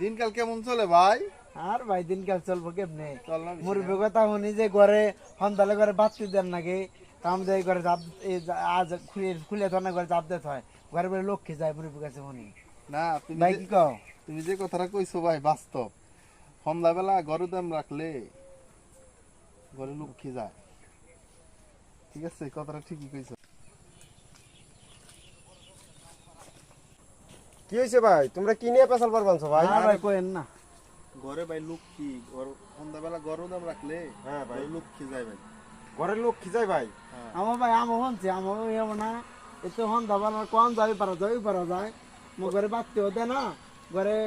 দিনকাল কেমন চলে ভাই? আর ভাই দিনকাল চলবো কেমনে? মুরব্বী কথা শুনি যে ঘরে সন্তালে ঘরে বাতি দেন নাকি? কাম যে ঘরে জাপ আজ খুলে খুলে ধর না ঘরে জাপ দিতে হয়। ঘরে বলে লক্ষ্মী যায় মুরব্বী কাছে শুনি। না তুমি ভাই কি কও? তুমি যে কথাটা কইছো ভাই বাস্তব। সন্ধ্যাবেলা গরু দাম রাখলে ঘরে লক্ষ্মী যায়। ঠিক আছে কথাটা ঠিকই কইছো। কি হয়েছে ভাই? তোমরা কি নিয়ে পেশাল পারবানছো ভাই? আর ভাই কোয়েন না। ঘরে ভাই লক্ষ্মী ঘর- সন্ধ্যাবেলা গরম দাম রাখলে হ্যাঁ ভাই। লোক লক্ষ্মী যায় ভাই। ঘরের লোক কি যায় ভাই? আমার ভাই আমার হনছে আমার এমন না। এত সন্ধ্যাবেলা কম যাবি পারা যাবি পারা যায়। মো ঘরে বাতিও দেয় না। ঘরে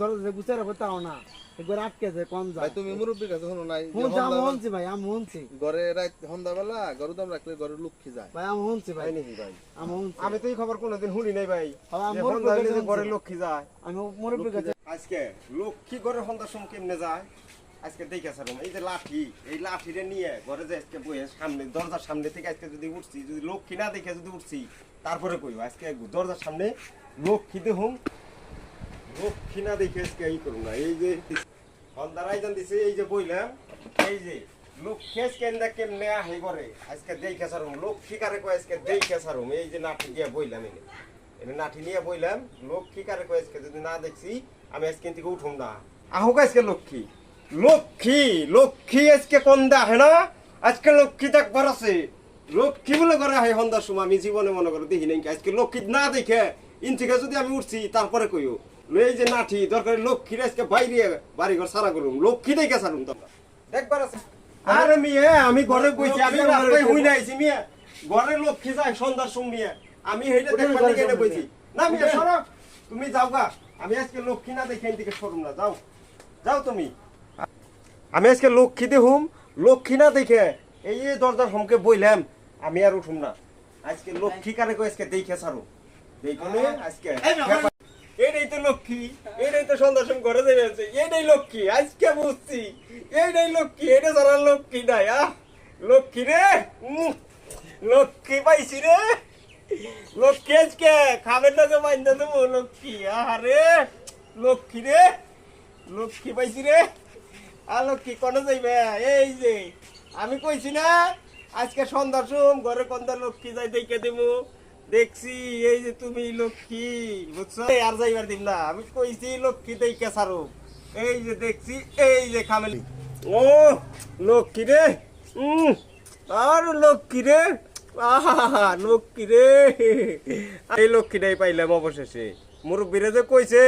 দরজা গুছে রাখো তাও না। এ ঘরে আটকে যায় কম যায়। তুমি মুরব্বীর কাছে শোনো নাই যে শুনছি ভাই আমি শুনছি। ঘরে রাত সন্ধ্যাবেলা গরু দাম রাখলে ঘরে লক্ষ্মী যায়। ভাই আমি শুনছি ভাই। ভাই নাকি ভাই? আমি শুনছি। আমি তো এই খবর কোনোদিন শুনি নাই ভাই আমি যে মুরব্বির কাছে যে ঘরে লক্ষ্মী যায়। আমি মুরব্বীর কাছে আজকে লক্ষ্মী ঘরে সন্ধ্যার সময় কেমনে যায়? আজকে দেখে এই যে লাঠি এই লাঠিরে নিয়ে ঘরে যে আজকে বইয়ে সামনে দরজার সামনে থেকে আজকে যদি উঠছি যদি লক্ষ্মী না দেখে যদি উঠছি তারপরে কইব আজকে দরজার সামনে লক্ষ্মী দেখুন লক্ষ্মী না এই করুন না। এই যে দিছে, এই যে এই যে লক্ষ্মী আজকে লক্ষ্মী কারে কয় আজকে এই যে নাঠি এনে। নাঠি নিয়ে কারে কয় যদি না দেখছি, আমি আজকে না। আজকে লক্ষ্মী? লক্ষ্মী লক্ষ্মী আজকে না? আজকে লক্ষ্মী লক্ষ্মী বলে করে আহে সন্ধ্যার সময়, আমি জীবনে মনে করে দেখি নাই আজকে লক্ষ্মী না দেখে ইন থেকে যদি আমি উঠছি, তারপরে কইও। এই যে নাঠি দরকার লক্ষ্মীর আজকে বাইরে বাড়ি ঘর সারা করুম। লক্ষ্মী দেখে সারুম তোমরা। দেখবার আছে। আরে মিয়ে আমি ঘরে বইছি আমি রাস্তায় হুই নাইছি মিয়ে। ঘরে লক্ষ্মী যায় সন্ধ্যার সময় মিয়ে। আমি হেইটা দেখবার দিকে এনে বইছি। না মিয়ে সরো। তুমি যাও গা। আমি আজকে লক্ষ্মী না দেখে এদিকে সরুম না যাও। যাও তুমি। আমি আজকে লক্ষ্মী দেখুম লক্ষ্মী না দেখে এই দরজার হোমকে বইলাম। আমি আর উঠুম না। আজকে লক্ষ্মী কারে কই আজকে দেখে সারু দেখুন আজকে এইটাই তো লক্ষ্মী এইটাই তো সন্ধ্যা সময় ঘরে যাবে আছে এইটাই লক্ষ্মী, আজকে বুঝছি। এইটাই লক্ষ্মী, এটা ছাড়া লক্ষ্মী নাই, আহ। লক্ষ্মী রে লক্ষ্মী পাইছি রে। লক্ষ্মী আজকে খাবেন না তো বাইন্দা দেবো, লক্ষ্মী আরে লক্ষ্মী রে, লক্ষ্মী পাইছি রে। আর লক্ষ্মী কোনো যাইবে? এই যে, আমি কইছি না, আজকে সন্ধ্যার সোম, ঘরে কন্দা লক্ষ্মী যাই দেখে দেবো দেখছি, এই যে তুমি লক্ষ্মী, বুঝছ? আর যাইবার দিম না, আমি কইছি লক্ষ্মী তাই সারো এই যে দেখছি, এই যে খামেলি। ও, লক্ষ্মী রে, উম, আর লক্ষ্মী রে আহা লক্ষ্মী রে। এই লক্ষ্মীটাই পাইলাম অবশেষে। মুরব্বীরা যে কইছে